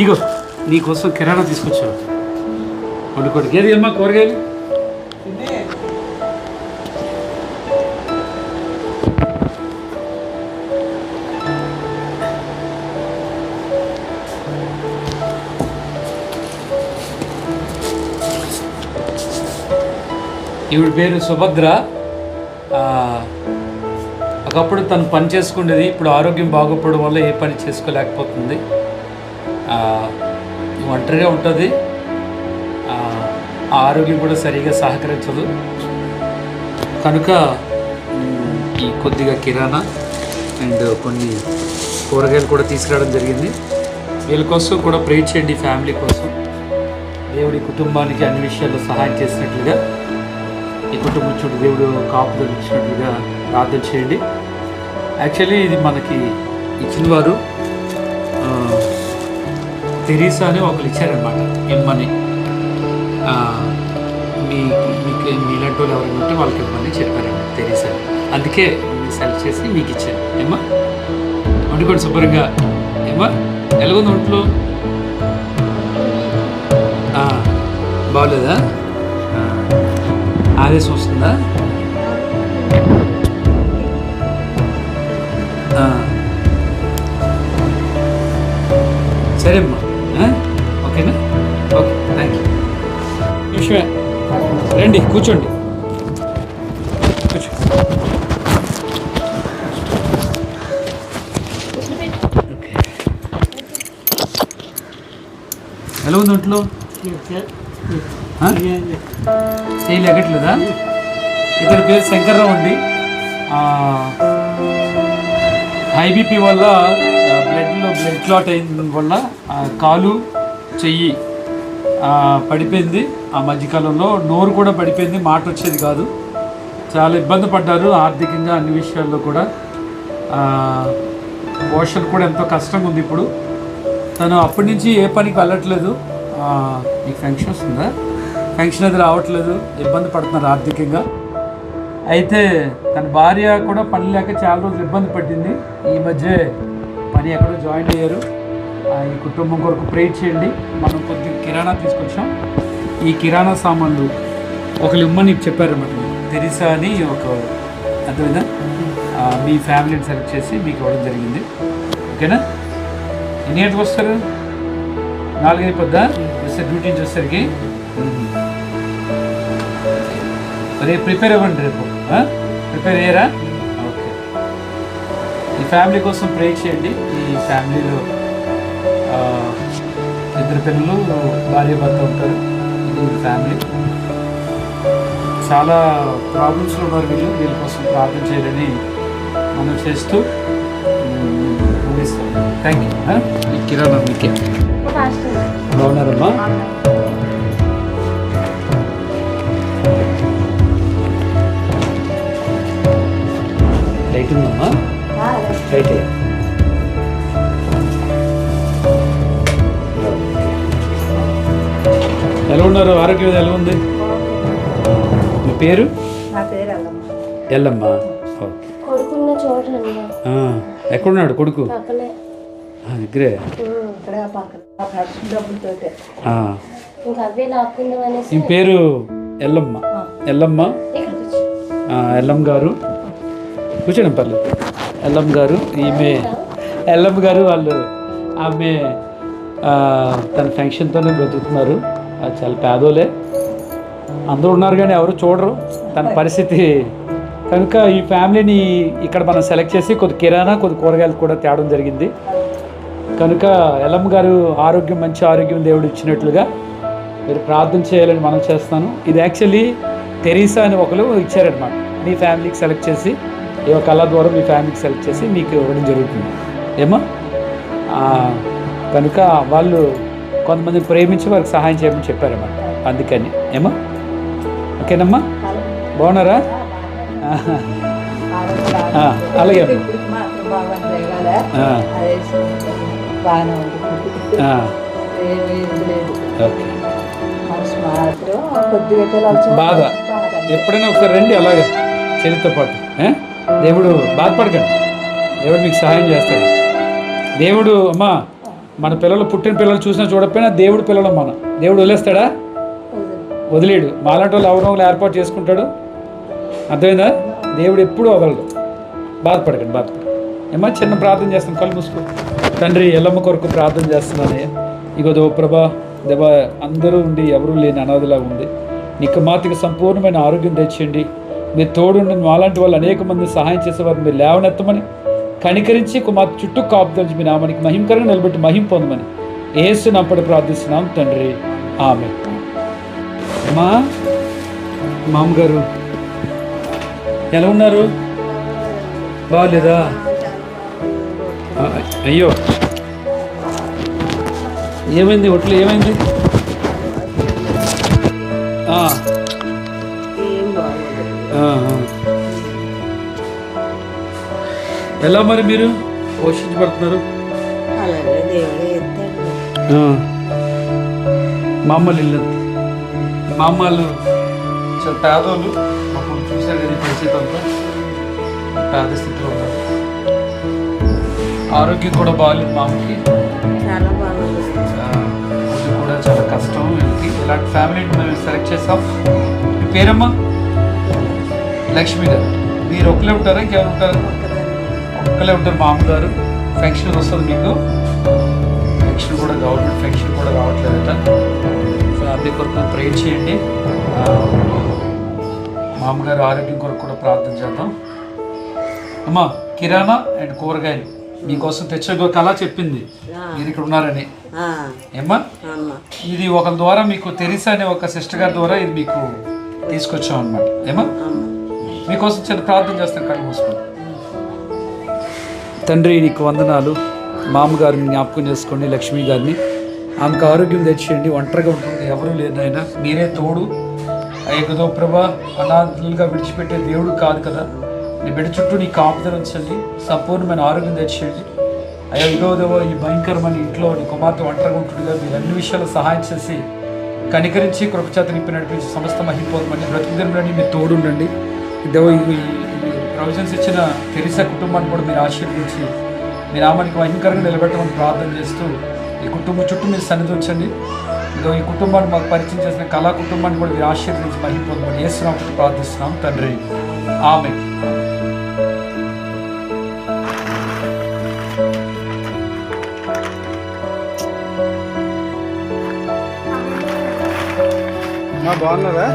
ఇగో నీకోసం కిరాణా తీసుకొచ్చావు వండుకోండి ఏది అమ్మా కూరగాయలు? ఈవిడ పేరు సుభద్ర. ఒకప్పుడు తను పని చేసుకునేది ఇప్పుడు ఆరోగ్యం బాగోపోవడం వల్ల ఏ పని చేసుకోలేకపోతుంది. ఒంటరిగా ఉంటుంది. ఆ ఆరోగ్యం కూడా సరిగా సహకరించదు. కనుక ఈ కొద్దిగా కిరాణా అండ్ కొన్ని కూరగాయలు కూడా తీసుకురావడం జరిగింది. వీళ్ళ కోసం కూడా ప్రే చేయండి ఫ్యామిలీ కోసం. దేవుడి కుటుంబానికి అన్ని విషయాల్లో సహాయం చేసినట్లుగా ఈ కుటుంబం చుట్టూ దేవుడు కాపుదలు ఇచ్చినట్లుగా ప్రార్థన చేయండి. యాక్చువల్లీ ఇది మనకి ఇచ్చిన వారు తెరీసా అని ఒకరు ఇచ్చారనమాట. ఇమ్మని. మీ మీకు మీలాంటి వాళ్ళు ఎవరైనా ఉంటే వాళ్ళకి ఇమ్మని చెప్పారండి తెరీసా అందుకే సెలెక్ట్ చేసి మీకు ఇచ్చాను ఏమ్మా? వండుకోండి శుభ్రంగా. ఏమ్మా? ఎలాగుంది ఒంట్లో ఆ, బాగోలేదా ఆదేశం వస్తుందా? సరే అమ్మా విషయమే రండి కూర్చోండి. ఎలా ఉంది ఒంట్లో? చేయి ఎగట్లేదా ఇతని పేరు శంకర్రావు అండి. హై బీపీ వల్ల బ్లడ్లో బ్లడ్ క్లాట్ అయిన వల్ల కాలు చెయ్యి పడిపోయింది. ఆ మధ్యకాలంలో నోరు కూడా పడిపోయింది. మాట వచ్చేది కాదు. చాలా ఇబ్బంది పడ్డారు ఆర్థికంగా అన్ని విషయాల్లో కూడా. ఆ, పోషణ కూడా ఎంతో కష్టంగా ఉంది ఇప్పుడు. తను అప్పటి నుంచి ఏ పనికి వెళ్ళట్లేదు. మీకు నీకు ఫంక్షన్ వస్తుందా ఫంక్షన్ అది రావట్లేదు. ఇబ్బంది పడుతున్నారు ఆర్థికంగా. అయితే తన భార్య కూడా పని లేక చాలా రోజులు ఇబ్బంది పడింది ఈ మధ్య పని ఎక్కడో జాయిన్ అయ్యారు. ఈ కుటుంబం కొరకు ప్రే చేయండి. మనం కొద్ది కిరాణా తీసుకొచ్చాం. ఈ కిరాణా సామాన్లు ఒకళ్ళు ఇమ్మని చెప్పారన్నమాట. తెరిసా అని ఒక అర్థమైందా? మీ ఫ్యామిలీని సెలెక్ట్ చేసి మీకు ఇవ్వడం జరిగింది. ఓకేనా? ఎన్ని గంటలకు వస్తారు? నాలుగైదు అయిపోద్దా? వస్తే డ్యూటీ నుంచి వచ్చేసరికి? రేపు ప్రిపేర్ అవ్వండి రేపు. ప్రిపేర్ అయ్యారా? ఓకే. ఈ ఫ్యామిలీ కోసం ప్రే చేయండి. ఈ ఫ్యామిలీలో ఇద్దరు పిల్లలు భార్య భర్త ఉంటారు. ఇది ఫ్యామిలీ చాలా ప్రాబ్లమ్స్లో ఉన్నారు వీళ్ళు. వీళ్ళ కోసం ప్రార్థన చేయాలని మనం చేస్తూ ముగిస్తాం థ్యాంక్ యూ కిరాణా మీకే. బాగున్నారమ్మా? లైట్ ఉందమ్మా? లైట్ ఎలా ఉన్నారు? ఆరోగ్యం ఎలా ఉంది? మీ పేరు? నా పేరు అల్లమ్మ ఎల్లమ్మ. ఎక్కడున్నాడు కొడుకు? దగ్గరే ఈ పేరు ఎల్లమ్మ. ఎల్లమ్మ? ఎల్లమ్మ గారు. కూర్చోండి పర్లేదు. ఎల్లమ్మ గారు ఈమె. ఎల్లమ్మ గారు వాళ్ళు ఆమె ఆ, తన ఫంక్షన్తోనే బ్రతుకుతున్నారు. అది చాలా పేదోలే. అందరూ ఉన్నారు కానీ ఎవరు చూడరు. తన పరిస్థితి. కనుక ఈ ఫ్యామిలీని ఇక్కడ మనం సెలెక్ట్ చేసి కొద్ది కిరాణా కొద్ది కూరగాయలు కూడా తేవడం జరిగింది. కనుక ఎల్లమ్మ గారు ఆరోగ్యం మంచి ఆరోగ్యం దేవుడు ఇచ్చినట్లుగా మీరు ప్రార్థన చేయాలని మనం చేస్తాను. ఇది యాక్చువల్లీ తెరీసా అని ఒకరు ఇచ్చారనమాట మీ ఫ్యామిలీకి సెలెక్ట్ చేసి ఈ ఒక కళ ద్వారా మీ ఫ్యామిలీకి సెలెక్ట్ చేసి మీకు ఇవ్వడం జరుగుతుంది. ఏమో కనుక వాళ్ళు కొంతమంది ప్రేమించి వారికి సహాయం చేయమని చెప్పారన్నమాట అందుకని. ఏమో? ఓకేనమ్మా? బాగున్నారా? అలాగే. బాగా ఎప్పుడైనా ఒకసారి రండి అలాగే చెల్లితో పాటు? దేవుడు బాధపడకండి. దేవుడు మీకు సహాయం చేస్తాడు. దేవుడు అమ్మా మన పిల్లలు పుట్టిన పిల్లలు చూసినా చూడకపోయినా దేవుడు పిల్లలు మన. దేవుడు వదిలేస్తాడా? వదిలేడు. మాలాంటి వాళ్ళు ఎవరో ఏర్పాటు చేసుకుంటాడు. అర్థమైందా? దేవుడు ఎప్పుడూ వదలడు. బాధపడకండి బాధపడకండి. ఏమో చిన్న ప్రార్థన చేస్తాను కళ్ళు మూసుకో. తండ్రి ఎల్లమ్మ కొరకు ప్రార్థన చేస్తున్నానే ఇగో దేవ ప్రభా దేవ అందరూ ఉండి ఎవరూ లేని అనాథలా ఉంది. నీకు మాతికి సంపూర్ణమైన ఆరోగ్యం తెచ్చండి మీరు తోడుండి మాలాంటి వాళ్ళు అనేక మంది సహాయం చేసేవారు. మీరు లేవనెత్తమని కనికరించి కుమార్ చుట్టూ కాపుదలిచి మీ నామానికి మహిమకరంగా నిలబెట్టి మహిం పొందమని ఏసు నప్పటి ప్రార్థిస్తున్నాం తండ్రి. ఆమె అమ్మా మామగారు ఎలా ఉన్నారు? బాగాలేదా అయ్యో. ఏమైంది? ఒట్లు ఏమైంది? ఆ, ఎలా మరి మీరు? పోషించబడుతున్నారు. మా అమ్మలు ఇల్లు మా అమ్మలు చాలా పేదోళ్ళు పాపం చూశారు కదా పరిస్థితి అంతా. పేద స్థితిలో ఉన్నారు. ఆరోగ్యం కూడా బాగాలేదు మా అమ్మకి ఫుడ్ కూడా చాలా కష్టం. వీళ్ళకి ఇలాంటి ఫ్యామిలీని మేము సెలెక్ట్ చేసాం మీ పేరమ్మా? లక్ష్మి గారు. మీరు ఒక్కలే ఉంటారా? ఇంకెవరు ఉంటారు? ఒక్కలే ఉంటారు మా అమ్మగారు ఫెన్షన్ వస్తుంది మీకు. ఫెన్షన్ కూడా గవర్నమెంట్ ఫెన్షన్ కూడా రావట్లేదట సో అదే కొరకు ప్రేర్ చేయండి. ఆ, మా అమ్మగారు ఆరోగ్యం కొరకు కూడా ప్రార్థన చేద్దాం. అమ్మా కిరాణా అండ్ కూరగాయలు మీకోసం తెచ్చే కళ చెప్పింది. మీరు ఇక్కడ ఉన్నారని. ఏమ్మా? అమ్మ ఇది ఒకరి ద్వారా మీకు తెరిసా అనే ఒక సిస్టర్ గారి ద్వారా ఇది మీకు తీసుకొచ్చాం అనమాట ఏమా మీకోసం చిన్న ప్రార్థన చేస్తాను కళ్ళు మూసుకోండి. తండ్రి నీకు వందనాలు. మామగారిని జ్ఞాపకం చేసుకోండి లక్ష్మి గారిని. ఆమెకు ఆరోగ్యం తెచ్చేయండి ఒంటరిగా ఉంటుంది ఎవరూ లేదైనా మీరే తోడు. ఏదో ప్రభా అనాథులుగా విడిచిపెట్టే దేవుడు కాదు కదా. నీ బిడ్డ చుట్టూ నీ కాపుదల ఉంచండి సంపూర్ణమైన ఆరోగ్యం తెచ్చేయండి అయ్యా ఇగోదేవో ఈ భయంకరమైన ఇంట్లో నీ కుమార్తె ఒంటరిగా ఉంటుందిగా. మీరు అన్ని విషయాలు సహాయం చేసి కనికరించి కృపచేత నిప్పి నడిపించి సమస్త మహిపోదమని బ్రతికిదరండి మీరు తోడుండండి. దేవ ప్రొవిజన్స్ ఇచ్చిన తెరిసా కుటుంబాన్ని కూడా మీరు ఆశీర్వదించి మీ నామానికి మహిమకరంగా నిలబెట్టమని ప్రార్థన చేస్తూ ఈ కుటుంబం చుట్టూ మీరు సన్నిధి ఉంచండి. ఇదో ఈ కుటుంబాన్ని మాకు పరిచయం చేసిన కళా కుటుంబాన్ని కూడా మీరు ఆశీర్వదించి మహిపోదమని ఏసునామని ప్రార్థిస్తున్నాం తండ్రి. ఆమె బాగున్నారా?